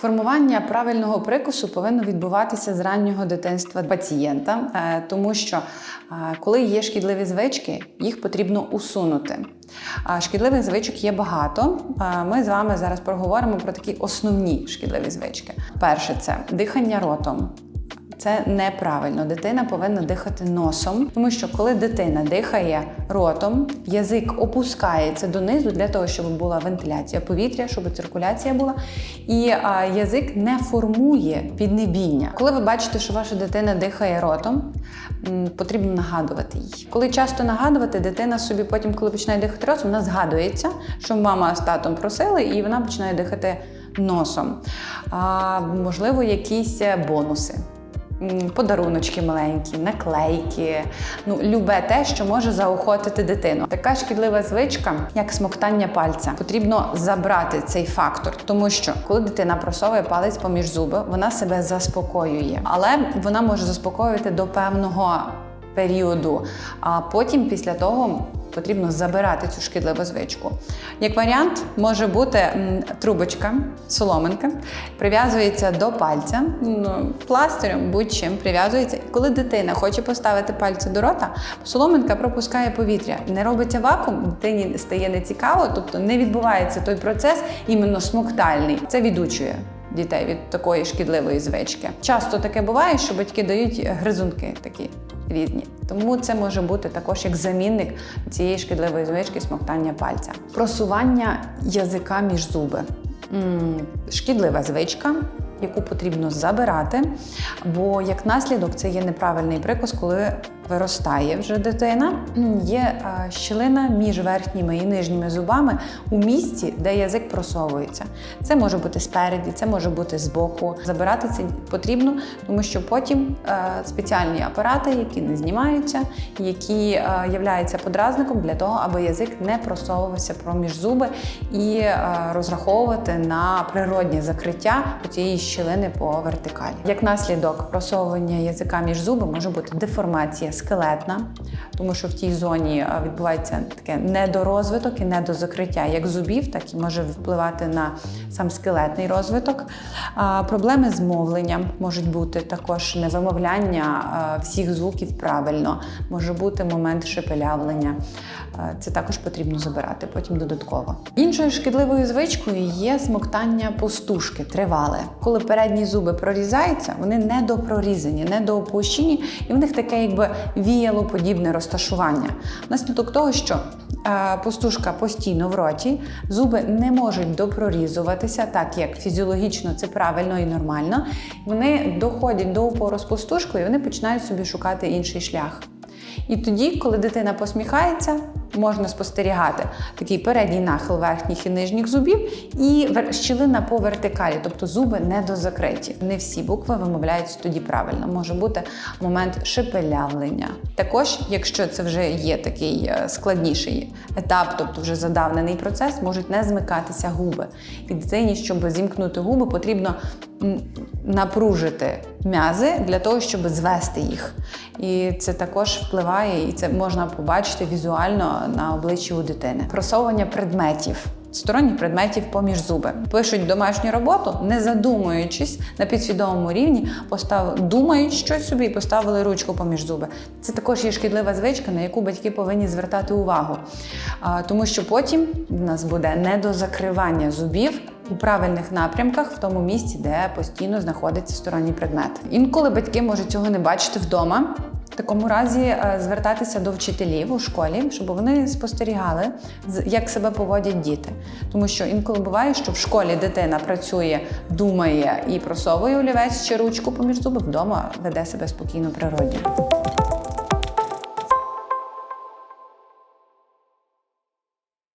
Формування правильного прикусу повинно відбуватися з раннього дитинства пацієнта, е, тому що е, коли є шкідливі звички, їх потрібно усунути. А Шкідливих звичок є багато. Е, Ми з вами зараз проговоримо про такі основні шкідливі звички. Перше це дихання ротом. Це неправильно. Дитина повинна дихати носом, тому що коли дитина дихає ротом, язик опускається донизу для того, щоб була вентиляція повітря, щоб циркуляція була, і а, язик не формує піднебіння. Коли ви бачите, що ваша дитина дихає ротом, потрібно нагадувати їй. Коли часто нагадувати, дитина собі потім, коли починає дихати ротом, вона згадується, що мама з татом просили, і вона починає дихати носом. А, можливо, якісь бонуси. Подаруночки маленькі, наклейки, ну любе те, що може заохотити дитину. Така шкідлива звичка, як смоктання пальця, потрібно забрати цей фактор, тому що коли дитина просовує палець поміж зуби, вона себе заспокоює, але вона може заспокоювати до певного періоду. А потім, після того, потрібно забирати цю шкідливу звичку. Як варіант, може бути трубочка, соломинка, прив'язується до пальця, ну, пластирем, будь-чим прив'язується. Коли дитина хоче поставити пальці до рота, соломинка пропускає повітря. Не робиться вакуум, дитині стає нецікаво, тобто не відбувається той процес іменно смоктальний. Це відучує дітей від такої шкідливої звички. Часто таке буває, що батьки дають гризунки такі різні. Тому це може бути також як замінник цієї шкідливої звички смоктання пальця. Просування язика між зуби. Шкідлива звичка. Яку потрібно забирати, бо як наслідок це є неправильний прикус, коли виростає вже дитина. Є е, щілина між верхніми і нижніми зубами у місці, де язик просовується. Це може бути спереді, це може бути збоку. Забирати це потрібно, тому що потім е, спеціальні апарати, які не знімаються, які е, являються подразником для того, аби язик не просовувався проміж зуби і розраховувати на природнє закриття цієї щілини по вертикалі. Як наслідок просовування язика між зуби може бути деформація скелетна, тому що в тій зоні е, відбувається таке недорозвиток і недозакриття як зубів, так і може впливати на сам скелетний розвиток. Проблеми з мовленням можуть бути також невимовляння всіх звуків правильно, може бути момент шепелявлення. Е, Це також потрібно забирати потім додатково. Іншою шкідливою звичкою є смоктання пустушки, тривале. Коли передні зуби прорізаються, вони недопрорізані, недоопущені, і в них таке якби віялоподібне розташування. Внаслідок того, що е, пустушка постійно в роті, зуби не можуть допрорізуватися, так як фізіологічно це правильно і нормально. Вони доходять до опору з пустушкою, і вони починають собі шукати інший шлях. І тоді, коли дитина посміхається, можна спостерігати такий передній нахил верхніх і нижніх зубів і щілина по вертикалі, тобто зуби недозакриті. Не всі букви вимовляються тоді правильно. Може бути момент шепелявлення. Також, якщо це вже є такий е, складніший етап, тобто вже задавнений процес, можуть не змикатися губи. І дитині, щоб зімкнути губи, потрібно напружити м'язи для того, щоб звести їх. І це також впливає, і це можна побачити візуально на обличчі у дитини. Просовування предметів. Сторонніх предметів поміж зуби пишуть домашню роботу, не задумуючись на підсвідомому рівні, постав... думають щось собі і поставили ручку поміж зуби. Це також є шкідлива звичка, на яку батьки повинні звертати увагу, а, тому що потім в нас буде недозакривання зубів у правильних напрямках в тому місці, де постійно знаходиться сторонній предмет. Інколи батьки можуть цього не бачити вдома. Такому разі е, звертатися до вчителів у школі, щоб вони спостерігали, як себе поводять діти. Тому що інколи буває, що в школі дитина працює, думає і просовує олівець чи ручку поміж зуби, вдома веде себе спокійно природньо.